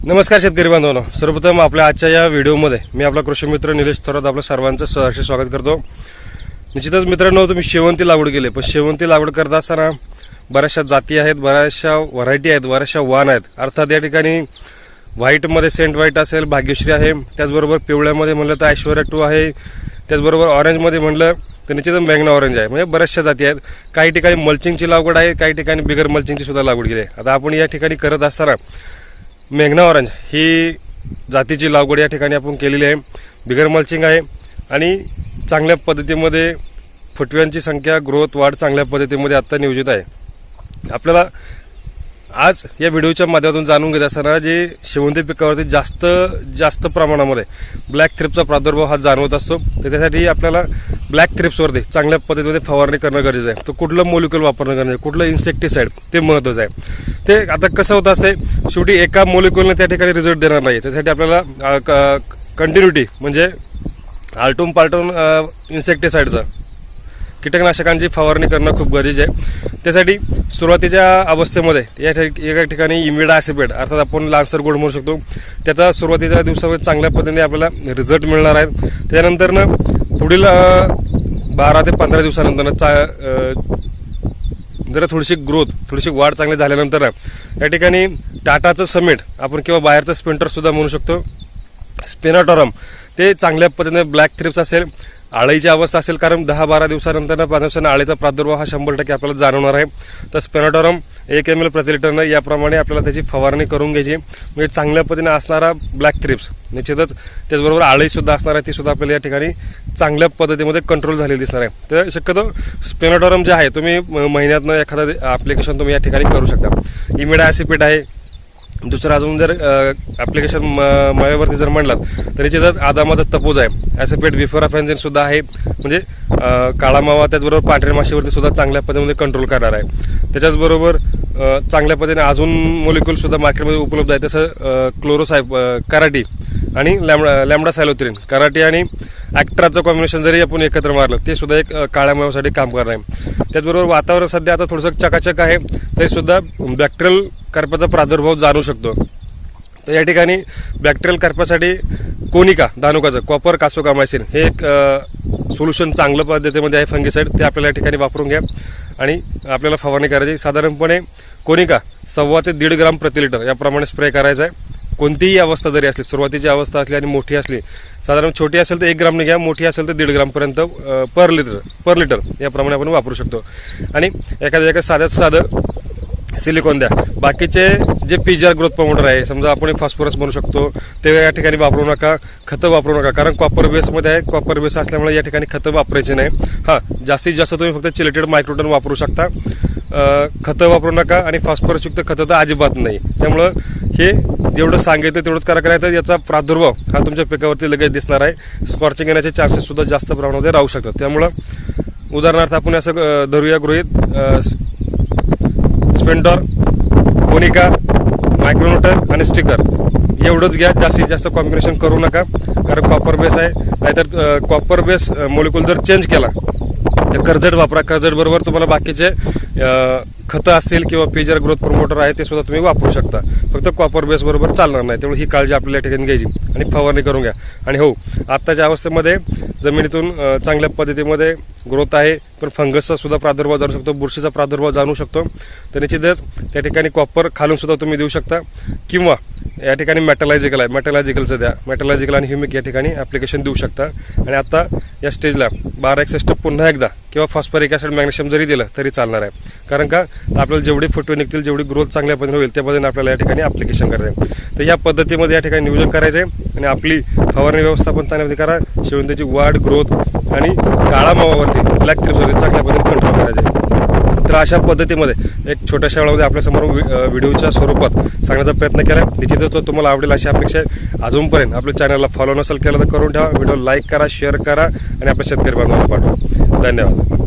नमस्कार शेतकरी बांधवांनो. सर्वप्रथम आपल्या आजच्या या व्हिडिओमध्ये मी आपला कृषी मित्र निलेश थोरात आपलं सर्वांचं सहर्ष स्वागत करतो. निश्चितच मित्रांनो तुम्ही शेवंती लागवड केली. पण शेवंती लागवड करत असताना बऱ्याचशा जाती आहेत बऱ्याचशा व्हरायटी आहेत बऱ्याचशा वाण आहेत. अर्थात या ठिकाणी व्हाईटमध्ये सेंट व्हाईट असेल भाग्यश्री आहे. त्याचबरोबर पिवळ्यामध्ये म्हणलं तर ऐश्वर्या टू आहे. त्याचबरोबर ऑरेंजमध्ये म्हणलं तर निश्चितच मॅग्ना ऑरेंज आहे. म्हणजे बऱ्याचशा जाती आहेत. काही ठिकाणी मल्चिंगची लागवड आहे काही ठिकाणी बिगर मल्चिंगची सुद्धा लागवड केली आहे. आता आपण या ठिकाणी करत असताना मेघना ऑरेंज ही जातीची लागवड या ठिकाणी आपण केलेली आहे. बिगर मल्चिंग आहे आणि चांगल्या पद्धतीमध्ये फुटव्यांची संख्या ग्रोथ वाढ चांगल्या पद्धतीमध्ये आत्ता नियोजित आहे. आपल्याला आज या व्हिडिओच्या माध्यमातून जाणून घेत असताना जे शेवंती पिकावरती जास्त जास्त प्रमाणामध्ये ब्लॅक थ्रिपचा प्रादुर्भाव हा जाणवत असतो तर त्यासाठी आपल्याला ब्लॅक थ्रिप्सवरती चांगल्या पद्धतीमध्ये फवारणी करणं गरजेचं आहे. तर कुठलं मोलिक्युल वापरणं गरजेचं आहे? कुठलं इन्सेक्टिसाईड ते महत्त्वाचं आहे. ते आता कसं होत असते शेवटी एका मोलिक्युलने त्या ठिकाणी रिझल्ट देणार नाही. त्यासाठी आपल्याला कंटिन्युटी म्हणजे आलटून पालटून इन्सेक्टिसाईडचं कीटकनाशकांची फवारणी करणं खूप गरजेचं आहे. त्यासाठी सुरुवातीच्या अवस्थेमध्ये या एका ठिकाणी इमिडा ॲसिपेट अर्थात आपण लालसर गोड म्हणू शकतो त्याचा सुरुवातीच्या दिवसामध्ये चांगल्या पद्धतीने आपल्याला रिझल्ट मिळणार आहे. त्यानंतरनं पुढील बारा ते पंधरा दिवसानंतर चा जरा थोडीशी ग्रोथ थोडीशी वाढ चांगली झाल्यानंतर या ठिकाणी टाटाचं समेट आपण किंवा बाहेरचं स्पेंटरसुद्धा म्हणू शकतो. स्पेनाटॉरम ते चांगल्या पद्धतीने ब्लॅक थ्रिप्स असेल आळीची अवस्था असेल कारण दहा बारा दिवसानंतर पंधरा आळीचा प्रादुर्भाव हा शंभर टक्के आपल्याला जाणवणार आहे. तर स्पेनाटॉरम एक एम एल प्रतिलिटरनं याप्रमाणे आपल्याला त्याची फवारणी करून घ्यायची म्हणजे चांगल्या पद्धतीने असणारा ब्लॅक थ्रिप्स निश्चितच त्याचबरोबर आळीसुद्धा असणार आहे तीसुद्धा आपल्याला या ठिकाणी चांगल्या पद्धतीमध्ये कंट्रोल झालेली दिसणार आहे. तर शक्यतो स्पेनाटॉरम जे आहे तुम्ही म- महिन्यातनं एखादं ॲप्लिकेशन तुम्ही या ठिकाणी करू शकता. इमिडा ॲसिपेट आहे दुसरं अजून जर ॲप्लिकेशन मायावरती जर म्हणलात तर याच्यात आदामाचा तपोज आहे. ॲसिपेट विफोराफेन्झिन सुद्धा आहे. म्हणजे काळा मावा त्याचबरोबर पांढऱ्या माशीवरती सुद्धा चांगल्या पद्धतीमध्ये कंट्रोल करणार आहे. त्याच्याचबरोबर चांगल्या पद्धतीने अजून मोलिक्युल सुद्धा मार्केटमध्ये उपलब्ध आहे. तसं क्लोरोसाय कराटी. आणि लॅमडा लॅमडा सॅलोथ्रीन कराटे आणि ॲक्ट्राचं कॉम्बिनेशन जरी आपण एकत्र मारलं ते सुद्धा एक अ, काळ्या काम करणार आहे. त्याचबरोबर वातावरण सध्या आता थोडंसं चकाचक आहे तरीसुद्धा बॅक्टेरियल करपाचा प्रादुर्भाव जाणू शकतो. तर या ठिकाणी बॅक्टेरियल करपासाठी कोनिका दानुकाचं कॉपर कासोकामायसिन हे एक सोल्युशन चांगलं पद्धतीमध्ये आहे फंगिसाईड ते आपल्याला या ठिकाणी वापरून घ्या. आणि आपल्याला फवारणी करायची. साधारणपणे कोनिका सव्वा ते दीड ग्राम प्रति लिटर याप्रमाणे स्प्रे करायचा आहे. कोणतीही अवस्था जरी असली सुरुवातीची अवस्था असली आणि मोठी असली साधारण छोटी असेल तर एक ग्रामने घ्या मोठी असेल तर दीड ग्रामपर्यंत पर लिटर पर लिटर याप्रमाणे आपण वापरू शकतो. आणि एखाद्या एका साध्यात साधं सिलिकॉन द्या. बाकीचे जे पीजीआर ग्रोथ प्रमोटर आहे समजा आपण फॉस्फरस म्हणू शकतो ते या ठिकाणी वापरू नका खतं वापरू नका. कारण कॉपर बेसमध्ये आहे कॉपर बेस असल्यामुळे या ठिकाणी खतं वापरायचे नाही. हां जास्तीत जास्त तुम्ही फक्त चिलेटेड मायक्रोटन वापरू शकता. खतं वापरू नका आणि फॉस्फरसयुक्त खतं तर अजिबात नाही. त्यामुळं हे जेवढं सांगितलं तेवढंच करा करायचं याचा प्रादुर्भाव हा तुमच्या पिकावरती लगेच दिसणार आहे. स्कॉर्चिंग येण्याचे चान्सेससुद्धा जास्त प्रमाणामध्ये राहू शकतात. त्यामुळं उदाहरणार्थ आपण असं धरूया गृहित स्पेंडॉर कोनिका मायक्रोनोटर आणि स्टिकर एवढंच घ्या जास्तीत जास्त कॉम्बिनेशन करू नका कारण कॉपर बेस आहे. नाहीतर कॉपर बेस मोलिक्युल जर चेंज केला तर कर्जट वापरा. कर्जटबरोबर तुम्हाला बाकीचे खतं असेल किंवा पेजर ग्रोथ प्रमोटर आहे ते सुद्धा तुम्ही वापरू शकता. फक्त कॉपर बेस बरोबर चालणार नाही. त्यामुळे ही काळजी आपल्याला या ठिकाणी घ्यायची. आणि फवारणी करून घ्या. आणि हो आत्ताच्या अवस्थेमध्ये जमिनीतून चांगल्या पद्धतीमध्ये ग्रोथ आहे. पण फंगसचा सुद्धा प्रादुर्भाव जाणू शकतो. बुरशीचा प्रादुर्भाव जाणू शकतो. तर निश्चितच त्या ठिकाणी कॉपर खालून सुद्धा तुम्ही देऊ शकता. किंवा या ठिकाणी मेटलायजिकल आहे. मेटलायजिकलचं द्या. मेटलायजिकल आणि ह्युमिक या ठिकाणी ॲप्लिकेशन देऊ शकता. आणि आता या स्टेजला बारा एकसष्ट पुन्हा एकदा किंवा फॉस्फरिक ॲसिड मॅग्नेशियम जरी दिलं तरी चालणार आहे. कारण का? आपल्याला जेवढे फोटो निघतील जेवढी ग्रोथ चांगल्या पद्धतीने होईल त्या पद्धतीने आपल्याला या ठिकाणी ॲप्लिकेशन करायचं आहे तर या पद्धतीमध्ये या ठिकाणी नियोजन करायचं आहे आणि आपली फवारणी व्यवस्थापन चांगल्यामध्ये करा. शेवंतीची वाढ ग्रोथ आणि काळा मावावरती ब्लॅक क्रिप्सवरती चांगल्या पद्धतीने कंट्रोल करायचं आहे. तर अशा पद्धतीमध्ये एक छोट्याशा वेळामध्ये आपल्यासमोर व्हिडिओच्या स्वरूपात सांगण्याचा प्रयत्न केला निश्चितच तो तुम्हाला आवडेल अशी अपेक्षा आहे अजूनपर्यंत आपल्या चॅनलला फॉलो नसेल केलं तर करून ठेवा. व्हिडिओ लाईक करा शेअर करा आणि आपल्या शेतकरी बांधवांना पाठवा. धन्यवाद.